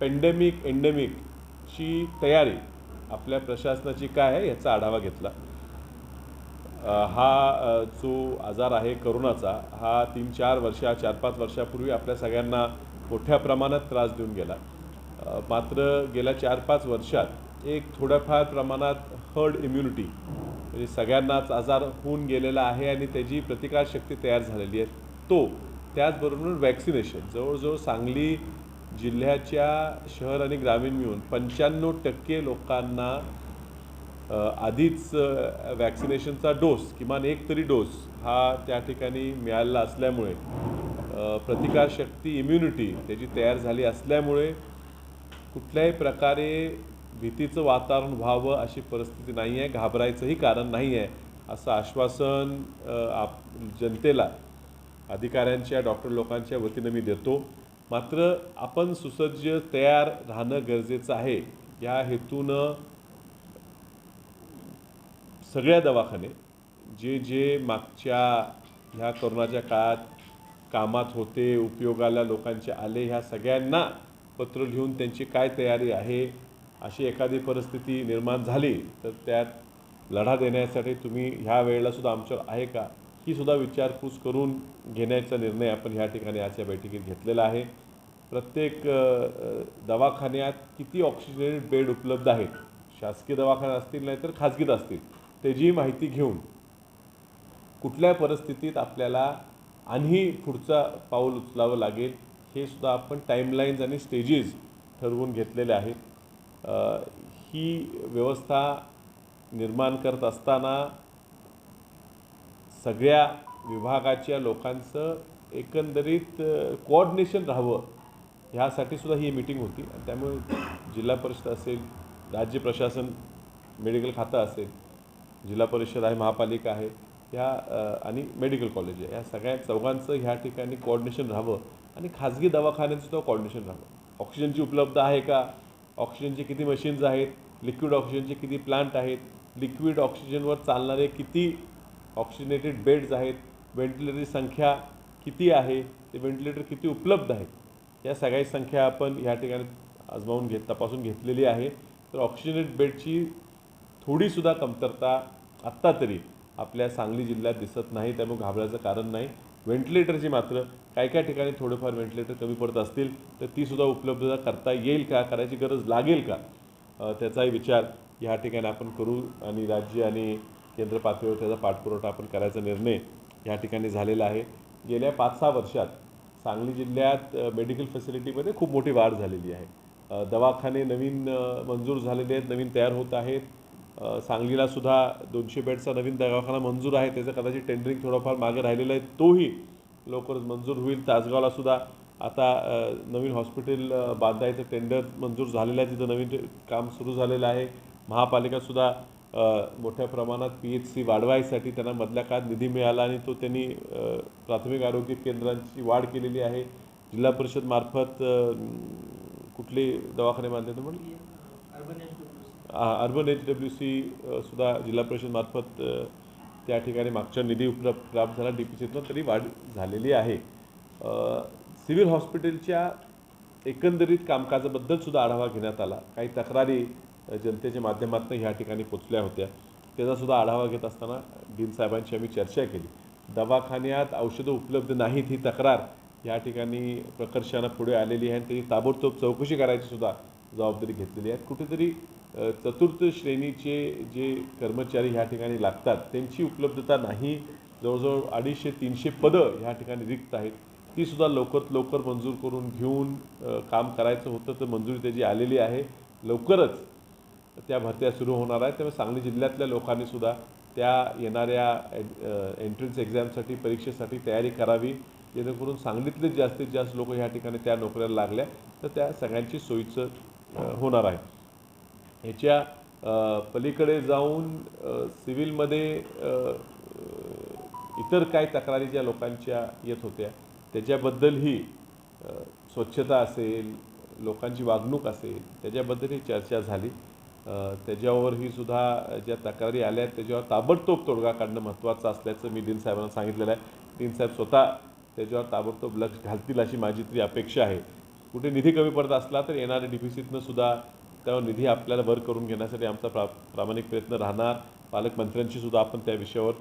Pandemic एंडेमिकची तयारी आपल्या प्रशासनाची काय आहे याचा आढावा घेतला. हा जो आजार आहे करोनाचा हा तीन चार वर्षा चार पाच वर्षापूर्वी आपल्या सगळ्यांना मोठ्या प्रमाणात त्रास देऊन गेला. मात्र गेल्या चार पाच वर्षात एक थोड्याफार प्रमाणात हर्ड इम्युनिटी म्हणजे सगळ्यांनाच आजार होऊन गेलेला आहे आणि त्याची प्रतिकारशक्ती तयार झालेली आहे. तो त्याचबरोबर वॅक्सिनेशन जवळजवळ सांगली जिल्ह्याच्या शहर आणि ग्रामीण मिळून पंच्याण्णव टक्के लोकांना आधीच वॅक्सिनेशनचा डोस किमान एक तरी डोस हा त्या ठिकाणी मिळालेला असल्यामुळे प्रतिकारशक्ती इम्युनिटी त्याची तयार झाली असल्यामुळे कुठल्याही प्रकारे भीतीचं वातावरण व्हावं अशी परिस्थिती नाही आहे घाबरायचंही कारण नाही आहे असं आश्वासन आप जनतेला अधिकाऱ्यांच्या डॉक्टर लोकांच्या वतीनं मी देतो. मात्र आपण सुसज्ज तयार राहणं गरजेचं आहे. या हेतूनं सगळ्या दवाखाने जे जे मागच्या ह्या करोनाच्या काळात कामात होते उपयोगाला लोकांचे आले ह्या सगळ्यांना पत्र लिहून त्यांची काय तयारी आहे अशी एखादी परिस्थिती निर्माण झाली तर त्यात लढा देण्यासाठी तुम्ही ह्या वेळेला सुद्धा आमच्यावर आहे का? ही सुद्धा विचारपूस करून घेण्याचा निर्णय आपण ह्या ठिकाणी आजच्या बैठकीत घेतलेला आहे. प्रत्येक दवाखान्यात किती ऑक्सिजनेटेड बेड उपलब्ध आहेत? शासकीय दवाखाना असतील नाही तर खाजगीत असतील त्याची माहिती घेऊन कुठल्या परिस्थितीत आपल्याला आणि पुढचा पाऊल उचलावं लागेल हे सुद्धा आपण टाईमलाईन्स आणि स्टेजेस ठरवून घेतलेले आहेत. ही व्यवस्था निर्माण करत असताना सगळ्या विभागाच्या लोकांचं एकंदरीत कोऑर्डिनेशन राहावं. ह्यासाठी सुद्धा ही मीटिंग होती. आणि त्यामुळे जिल्हा परिषद असेल राज्य प्रशासन मेडिकल खातं असेल जिल्हा परिषद आहे महापालिका आहे ह्या आणि मेडिकल कॉलेज आहे. या सगळ्या चौघांचं ह्या ठिकाणी कोऑर्डिनेशन राहावं. आणि खाजगी दवाखान्यांचं सुद्धा कोऑर्डिनेशन राहावं. ऑक्सिजनची उपलब्ध आहे का? ऑक्सिजनचे किती मशीन्स आहेत? लिक्विड ऑक्सिजनचे किती प्लांट आहेत? लिक्विड ऑक्सिजनवर चालणारे किती ऑक्सिजनेटेड बेड्स आहेत व्हेंटिलेटरची संख्या किती आहे ते व्हेंटिलेटर किती उपलब्ध आहेत या सगळ्या संख्या आपण ह्या ठिकाणी आजमावून घेत तपासून घेतलेली आहे. तर ऑक्सिजनेट बेडची थोडीसुद्धा कमतरता आत्ता तरी आपल्या सांगली जिल्ह्यात दिसत नाही त्यामुळे घाबरायचं कारण नाही. व्हेंटिलेटरची मात्र काही काही ठिकाणी थोडेफार व्हेंटिलेटर कमी पडत असतील तर तीसुद्धा उपलब्धता करता येईल का करायची गरज लागेल का? त्याचाही विचार ह्या ठिकाणी आपण करू आणि राज्य आणि केंद्र पातळीवर त्याचा पाठपुरवठा आपण करायचा निर्णय या ठिकाणी झालेला आहे. गेल्या पाच सहा वर्षात सांगली जिल्ह्यात मेडिकल फॅसिलिटीमध्ये खूप मोठी वाढ झालेली आहे. दवाखाने नवीन मंजूर झालेले आहेत नवीन तयार होत आहेत. सांगलीला सुद्धा दोनशे बेडचा नवीन दवाखाना मंजूर आहे. त्याचं कदाचित टेंडरिंग थोडंफार मागे राहिलेलं आहे. तोही लवकरच मंजूर होईल. तासगावला सुद्धा आता नवीन हॉस्पिटल बांधायचं टेंडर मंजूर झालेलं आहे. तिथं नवीन काम सुरू झालेलं आहे. महापालिकासुद्धा मोठ्या प्रमाणात पी एच सी वाढवायसाठी त्यांना मधल्या काळात निधी मिळाला आणि तो त्यांनी प्राथमिक आरोग्य केंद्रांची वाढ केलेली आहे. जिल्हा परिषद मार्फत कुठले दवाखाने बांधले तर म्हणून अर्बन एच डब्ल्यू सी सुद्धा जिल्हा परिषदमार्फत अ, त्या ठिकाणी मागच्या निधी उपलब्ध प्राप्त झाला. डी पी सीतून तरी वाढ झालेली आहे. सिव्हिल हॉस्पिटलच्या एकंदरीत कामकाजाबद्दल सुद्धा आढावा घेण्यात आला. काही तक्रारी जनतेच्या माध्यमातून ह्या ठिकाणी पोचल्या होत्या त्याचासुद्धा आढावा घेत असताना डीन साहेबांशी आम्ही चर्चा केली. दवाखान्यात औषधं उपलब्ध नाहीत ही तक्रार या ठिकाणी प्रकर्षानं पुढे आलेली आहे आणि त्याची ताबडतोब चौकशी करायची सुद्धा जबाबदारी घेतलेली आहे. कुठेतरी चतुर्थ श्रेणीचे जे कर्मचारी ह्या ठिकाणी लागतात त्यांची उपलब्धता नाही. जवळजवळ अडीचशे तीनशे पदं ह्या ठिकाणी रिक्त आहेत. तीसुद्धा लवकर लवकरात लवकर मंजूर करून घेऊन काम करायचं होतं तर मंजुरी त्याची आलेली आहे. लवकरच त्या भरत्या सुरू होणार आहेत. त्यामुळे सांगली जिल्ह्यातल्या लोकांनी सुद्धा त्या येणाऱ्या एंट्रन्स एक्झामसाठी परीक्षेसाठी तयारी करावी. जेणेकरून सांगलीतले जास्तीत जास्त लोक ह्या ठिकाणी त्या नोकऱ्याला लागल्या. तर त्या सगळ्यांची सोयीचं होणार आहे. ह्याच्या पलीकडे जाऊन सिव्हिलमध्ये इतर काय तक्रारी ज्या लोकांच्या येत होत्या त्याच्याबद्दलही स्वच्छता असेल लोकांची वागणूक असेल त्याच्याबद्दलही चर्चा झाली. त्याच्यावरही सुद्धा ज्या तक्रारी आल्या आहेत त्याच्यावर ताबडतोब तोडगा काढणं महत्त्वाचं असल्याचं मी दिन साहेबांना सांगितलेलं आहे. दिन साहेब स्वतः त्याच्यावर ताबडतोब लक्ष घालतील अशी माझी तरी अपेक्षा आहे. कुठे निधी कमी पडत असला तर येणाऱ्या डिफिसिटनं सुद्धा त्यावर निधी आपल्याला वर करून घेण्यासाठी आमचा प्रा प्रामाणिक प्रयत्न राहणार. पालकमंत्र्यांशी सुद्धा आपण त्या विषयावर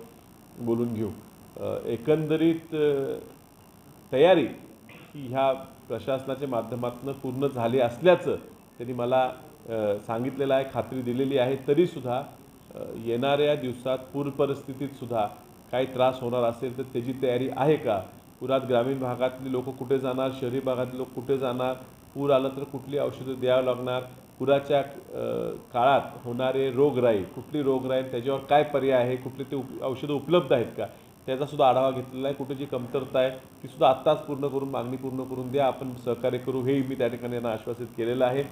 बोलून घेऊ. एकंदरीत तयारी ही ह्या प्रशासनाच्या माध्यमातून पूर्ण झाली असल्याचं त्यांनी मला सांगितलेलं आहे खात्री दिलेली आहे तरीसुद्धा येणाऱ्या दिवसात पूर काही त्रास होणार असेल तर त्याची तयारी आहे का? पुरात ग्रामीण भागातली लोक कुठे जाणार? शहरी भागातले लोक कुठे जाणार? पूर आलं तर कुठली औषधं द्यावं लागणार? पुराच्या काळात होणारे रोगराई कुठली रोगराई त्याच्यावर काय पर्याय आहे? कुठले ते उप औषधं उपलब्ध आहेत का? त्याचासुद्धा आढावा घेतलेला आहे. कुठे जी कमतरता आहे तीसुद्धा आत्ताच पूर्ण करून मागणी पूर्ण करून द्या. आपण सहकार्य करू. हेही मी त्या ठिकाणी यांना आश्वासित केलेलं आहे.